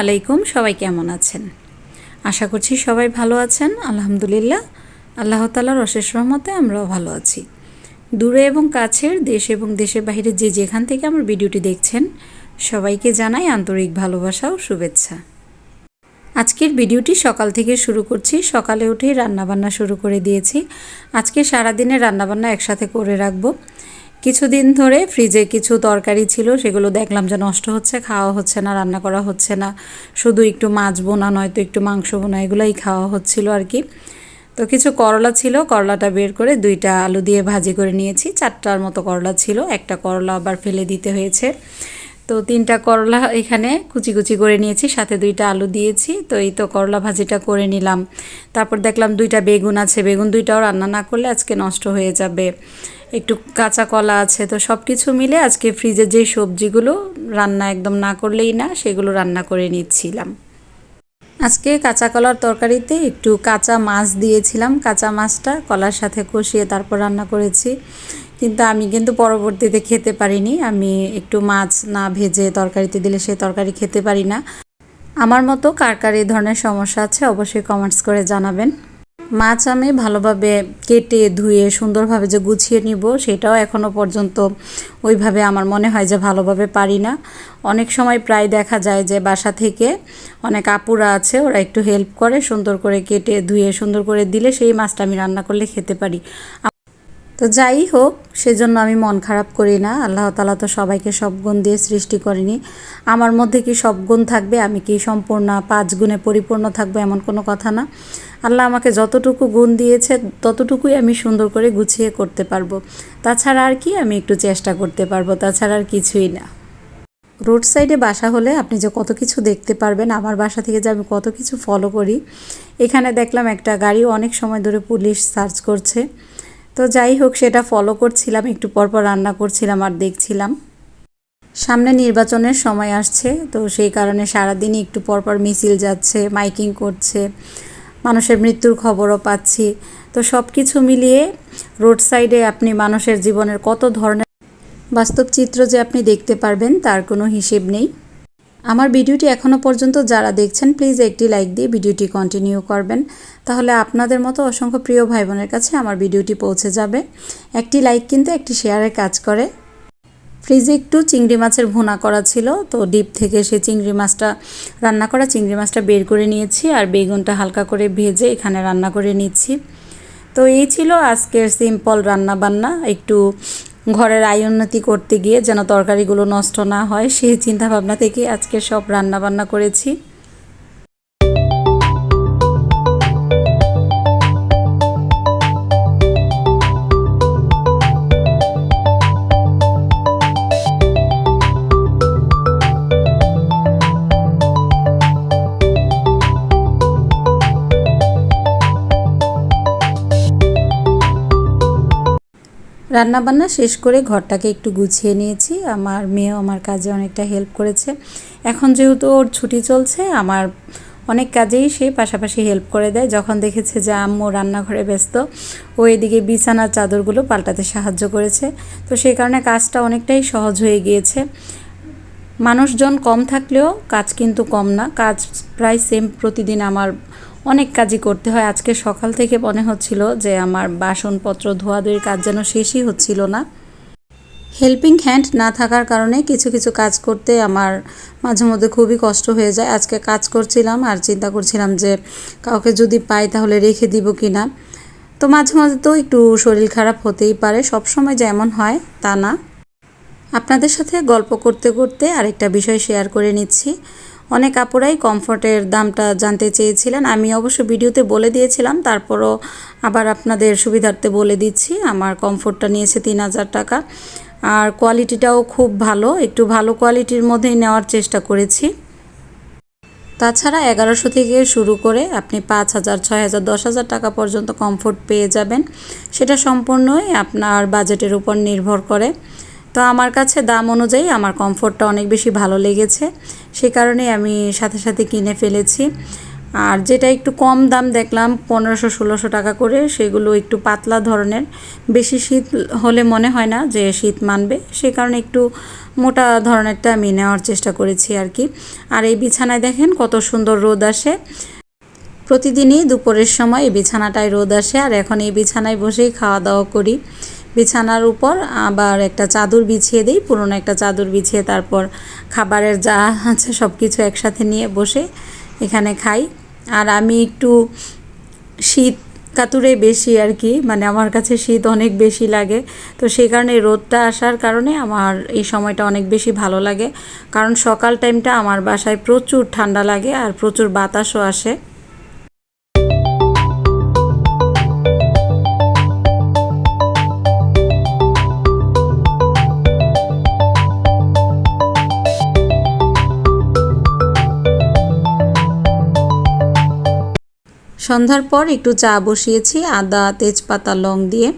আলাইকুম, সবাই কেমন আছেন? আশা করছি সবাই ভালো আছেন, আলহামদুলিল্লাহ। আল্লাহ তালার অশেষ রহমতে আমরাও ভালো আছি। দূরে এবং কাছের, দেশ এবং দেশের বাইরে যে যেখান থেকে আমার ভিডিওটি দেখছেন, সবাইকে জানাই আন্তরিক ভালোবাসা ও শুভেচ্ছা। আজকের ভিডিওটি সকাল থেকে শুরু করছি। সকালে উঠেই রান্নাবান্না শুরু করে দিয়েছি। আজকে সারাদিনে রান্নাবান্না একসাথে করে রাখব। কিছুদিন ধরে ফ্রিজে কিছু তরকারি ছিল, সেগুলো দেখলাম যে নষ্ট হচ্ছে, খাওয়া হচ্ছে না, রান্না করা হচ্ছে না। শুধু একটু মাছ বোনা নয়তো একটু মাংস বোনা, এগুলোই খাওয়া হচ্ছিল আর কি। তো কিছু করলা ছিল, করলাটা বের করে দুইটা আলু দিয়ে ভাজি করে নিয়েছি। চারটার মতো করলা ছিল, একটা করলা আবার ফেলে দিতে হয়েছে। তো তিনটা করলা এখানে কুচি কুচি করে নিয়েছি, সাথে দুইটা আলু দিয়েছি। তো এই তো করলা ভাজিটা করে নিলাম। তারপর দেখলাম দুইটা বেগুন আছে, বেগুন দুইটাও রান্না না করলে আজকে নষ্ট হয়ে যাবে। একটু কাঁচা কলা আছে, তো সব কিছু মিলে আজকে ফ্রিজে যে সবজিগুলো রান্না একদম না করলেই না, সেগুলো রান্না করে নিচ্ছিলাম। আজকে কাঁচা কলার তরকারিতে একটু কাঁচা মাছ দিয়েছিলাম, কাঁচা মাছটা কলার সাথে কষিয়ে তারপর রান্না করেছি। কিন্তু আমি কিন্তু পরবর্তীতে খেতে পারিনি, আমি একটু মাছ না ভেজে তরকারিতে দিলে সেই তরকারি খেতে পারি না। আমার মতো কার কার এই ধরনের সমস্যা আছে অবশ্যই কমেন্টস করে জানাবেন। মাছ আমি ভালোভাবে কেটে, ধুয়ে, সুন্দরভাবে যে গুছিয়ে নিব, সেটাও এখনও পর্যন্ত ওইভাবে আমার মনে হয় যে ভালোভাবে পারি না। অনেক সময় প্রায় দেখা যায় যে বাসা থেকে অনেক আপুরা আছে, ওরা একটু হেল্প করে সুন্দর করে কেটে, ধুয়ে, সুন্দর করে দিলে সেই মাছটা আমি রান্না করলে খেতে পারি। তো যাই হোক, সেজন্য আমি মন খারাপ করি না। আল্লাহ তালা তো সবাইকে সব গুণ দিয়ে সৃষ্টি করেনি। আমার মধ্যে কি সব গুণ থাকবে? আমি কি সম্পূর্ণ পাঁচ গুণে পরিপূর্ণ থাকব এমন কোনো কথা না। আল্লাহ আমাকে যতটুকু গুণ দিয়েছে, ততটুকুই আমি সুন্দর করে গুছিয়ে করতে পারব। তাছাড়া আর কি আমি একটু চেষ্টা করতে পারব, তাছাড়া আর কিছুই না। রোড সাইডে বাসা হলে আপনি যে কত কিছু দেখতে পারবেন, আমার বাসা থেকে যে আমি কত কিছু ফলো করি, এখানে দেখলাম একটা গাড়ি অনেক সময় ধরে পুলিশ সার্চ করছে। তো যাই হোক, সেটা ফলো করছিলাম, একটু পরপর রান্না করছিলাম আর দেখছিলাম। সামনে নির্বাচনের সময় আসছে, তো সেই কারণে সারাদিনই একটু পরপর মিছিল যাচ্ছে, মাইকিং করছে, মানুষের মৃত্যুর খবরও পাচ্ছি। তো সব কিছু মিলিয়ে রোড সাইডে আপনি মানুষের জীবনের কত ধরনের বাস্তব চিত্র যে আপনি দেখতে পারবেন, তার কোনো হিসেব নেই। আমার ভিডিওটি এখনও পর্যন্ত যারা দেখছেন প্লিজ একটি লাইক দিয়ে ভিডিওটি কন্টিনিউ করবেন। তাহলে আপনাদের মতো অসংখ্য প্রিয় ভাই বোনের কাছে আমার ভিডিওটি পৌঁছে যাবে। একটি লাইক কিন্তু একটি শেয়ারের কাজ করে। ফ্রিজে একটু চিংড়ি মাছের ভুনা করা ছিল, তো ডিপ থেকে সে চিংড়ি মাছটা, রান্না করা চিংড়ি মাছটা বের করে নিয়েছি আর বেগুনটা হালকা করে ভেজে এখানে রান্না করে নিচ্ছি। তো এই ছিল আজকের সিম্পল রান্না বান্না একটু ঘরের আয় উন্নতি করতে গিয়ে যেন তরকারিগুলো নষ্ট না হয়, সেই চিন্তাভাবনা থেকে আজকে সব রান্না বান্না করেছি। রান্নাবান্না শেষ করে ঘরটাকে একটু গুছিয়ে নিয়েছি। আমার মেয়েও আমার কাজে অনেকটা হেল্প করেছে। এখন যেহেতু ওর ছুটি চলছে, আমার অনেক কাজেই সে পাশাপাশি হেল্প করে দেয়। যখন দেখেছে যে আম্মু রান্নাঘরে ব্যস্ত, ও এদিকে বিছানার চাদরগুলো পাল্টাতে সাহায্য করেছে। তো সেই কারণে কাজটা অনেকটাই সহজ হয়ে গিয়েছে। মানুষজন কম থাকলেও কাজ কিন্তু কম না। কাজ প্রায় সেম প্রতিদিন আমার অনেক কাজই করতে হয়। আজকে সকাল থেকে মনে হচ্ছিল যে আমার বাসনপত্র, ধোয়াধুয়ির কাজ যেন শেষই হচ্ছিল না। হেল্পিং হ্যান্ড না থাকার কারণে কিছু কিছু কাজ করতে আমার মাঝে মধ্যে খুবই কষ্ট হয়ে যায়। আজকে কাজ করছিলাম আর চিন্তা করছিলাম যে কাউকে যদি পাই তাহলে রেখে দিব কি না। তো মাঝে মাঝে তো একটু শরীর খারাপ হতেই পারে সব সময় যেমন হয় তা না। আপনাদের সাথে গল্প করতে করতে আরেকটা বিষয় শেয়ার করে নিচ্ছি। অনেক আপুরাই কমফর্টের দামটা জানতে চেয়েছিলেন। আমি অবশ্য ভিডিওতে বলে দিয়েছিলাম, তারপরও আবার আপনাদের সুবিধার্থে বলে দিচ্ছি, আমার কমফোর্টটা নিয়েছে তিন হাজার টাকা। আর কোয়ালিটিটাও খুব ভালো, একটু ভালো কোয়ালিটির মধ্যেই নেওয়ার চেষ্টা করেছি। তাছাড়া এগারোশো থেকে শুরু করে আপনি পাঁচ হাজার, ছয় হাজার, দশ হাজার টাকা পর্যন্ত কমফোর্ট পেয়ে যাবেন। সেটা সম্পূর্ণই আপনার বাজেটের উপর নির্ভর করে। তো আমার কাছে দাম অনুযায়ী আমার কমফোর্টটা অনেক বেশি ভালো লেগেছে। সে কারণে আমি সাথে সাথে কিনে ফেলেছি। আর যেটা একটু কম দাম দেখলাম, পনেরোশো, ষোলোশো টাকা করে, সেগুলো একটু পাতলা ধরনের। বেশি শীত হলে মনে হয় না যে শীত মানবে, সে কারণে একটু মোটা ধরনেরটা আমি নেওয়ার চেষ্টা করেছি আর কি। আর এই বিছানায় দেখেন কত সুন্দর রোদ আসে। প্রতিদিনই দুপুরের সময় এই বিছানাটায় রোদ আসে, আর এখন এই বিছানায় বসেই খাওয়া দাওয়া করি। বিছানার উপর, আবার একটা চাদর বিছিয়ে দিই, পুরনো একটা চাদর বিছিয়ে তারপর খাবারের যা আছে সব কিছু একসাথে নিয়ে বসে এখানে খাই। আর আমি একটু শীত কাতুরে বেশি আর কি মানে আমার কাছে শীত অনেক বেশি লাগে। তো সেই কারণে রোদটা আসার কারণে আমার এই সময়টা অনেক বেশি ভালো লাগে। কারণ সকাল টাইমটা আমার বাসায় প্রচুর ঠান্ডা লাগে আর প্রচুর বাতাসও আসে। সন্ধ্যার পর একটু চা বসিয়েছি, আদা, তেজপাতা, লং দিয়ে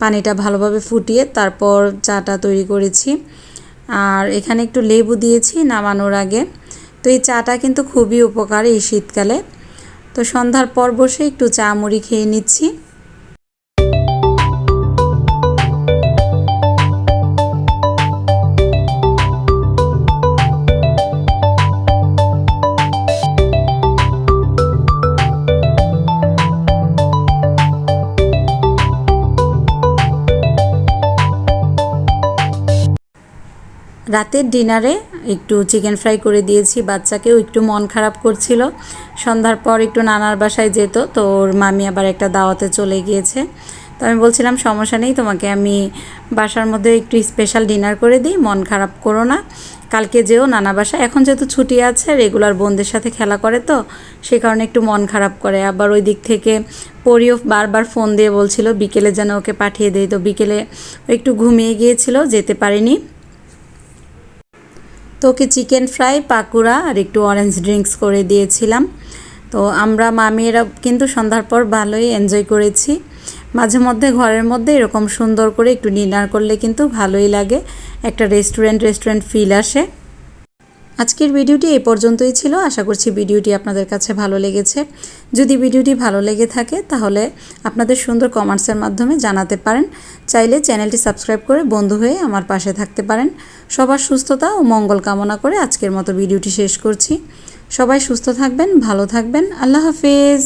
পানিটা ভালোভাবে ফুটিয়ে তারপর চাটা তৈরি করেছি। আর এখানে একটু লেবু দিয়েছি নামানোর আগে। তো এই চাটা কিন্তু খুবই উপকারী এই শীতকালে। তো সন্ধ্যার পর বসে একটু চা মুড়ি খেয়ে নিচ্ছি। রাতের ডিনারে একটু চিকেন ফ্রাই করে দিয়েছি, বাচ্চাকেও একটু মন খারাপ করছিল। সন্ধ্যার পর একটু নানার বাসায় যেত, তো ওর মামি আবার একটা দাওয়াতে চলে গিয়েছে। তো আমি বলছিলাম, সমস্যা নেই, তোমাকে আমি বাসার মধ্যে একটু স্পেশাল ডিনার করে দিই, মন খারাপ করো না। কালকে যেও নানা বাসা এখন যেহেতু ছুটি আছে রেগুলার বোনদের সাথে খেলা করে তো, সে কারণে একটু মন খারাপ করে। আবার ওই দিক থেকে পরিও বারবার ফোন দিয়ে বলছিল, বিকেলে যেন ওকে পাঠিয়ে দেয় তো বিকেলে একটু ঘুমিয়ে গিয়েছিল, যেতে পারিনি। তো ওকে চিকেন ফ্রাই, পাকুড়া আর একটু অরেঞ্জ ড্রিঙ্কস করে দিয়েছিলাম। তো আমরা, মামিয়েরা কিন্তু সন্ধ্যার পর ভালোই এনজয় করেছি। মাঝে মধ্যে ঘরের মধ্যে এরকম সুন্দর করে একটু ডিনার করলে কিন্তু ভালোই লাগে। একটা রেস্টুরেন্ট রেস্টুরেন্ট ফিল আসে। আজকের ভিডিওটি এ পর্যন্তই ছিল। আশা করছি ভিডিওটি আপনাদের কাছে ভালো লেগেছে। যদি ভিডিওটি ভালো লেগে থাকে, তাহলে আপনাদের সুন্দর কমেন্টসের মাধ্যমে জানাতে পারেন। চাইলে চ্যানেলটি সাবস্ক্রাইব করে বন্ধু হয়ে আমার পাশে থাকতে পারেন। সবার সুস্থতা ও মঙ্গল কামনা করে আজকের মতো ভিডিওটি শেষ করছি। সবাই সুস্থ থাকবেন, ভালো থাকবেন। আল্লাহ হাফেজ।